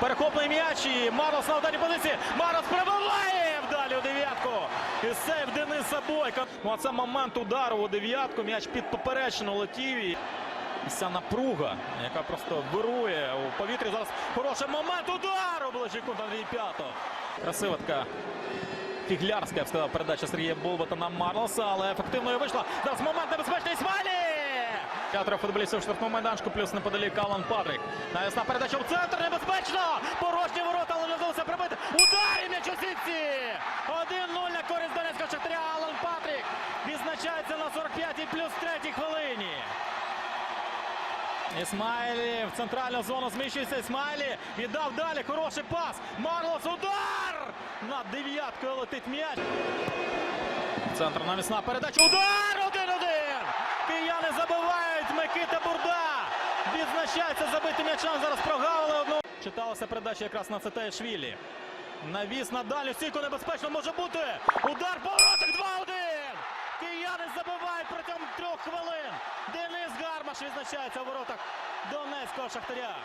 Перехоплений м'яч і Марлос на ударній позиції. Марлос пробиває вдалі у дев'ятку. І сейв Дениса Бойка. Ну а це момент удару у дев'ятку. М'яч під поперечину летів. І ця напруга, яка просто вирує у повітрі. Зараз хороший момент удару. Ближче кут Андрій П'ятов. Красива така фіглярська, я б сказав, передача Сергія Болбата на Марлоса, але ефективною вийшла. Зараз момент! П'ятеро футболістів у штрафному майданчику, плюс неподалік Алан Патрик. Навісна передача в центр, небезпечно! Порожні ворота, але не вдалося прибити. Удар і м'яч у сітці! 1-0 на користь Донецького Шахтаря. Алан Патрик відзначається на 45-й плюс 3 хвилині. Ісмайлі в центральну зону зміщується Ісмайлі. Віддав далі. Хороший пас. Марлос удар! Над дев'яткою летить м'яч. Центр навісна передача. Удар! 1-1! Кияни забивають. Микита Бурда. Відзначається забитим м'ячем. Зараз прогавили одну. Читалася передача якраз на Цетаєшвілі. Навіс на дальню небезпечно може бути. Удар повороток 2-1. Кияни забивають протягом трьох хвилин. Денис Гармаш відзначається у воротах Донецького Шахтаря.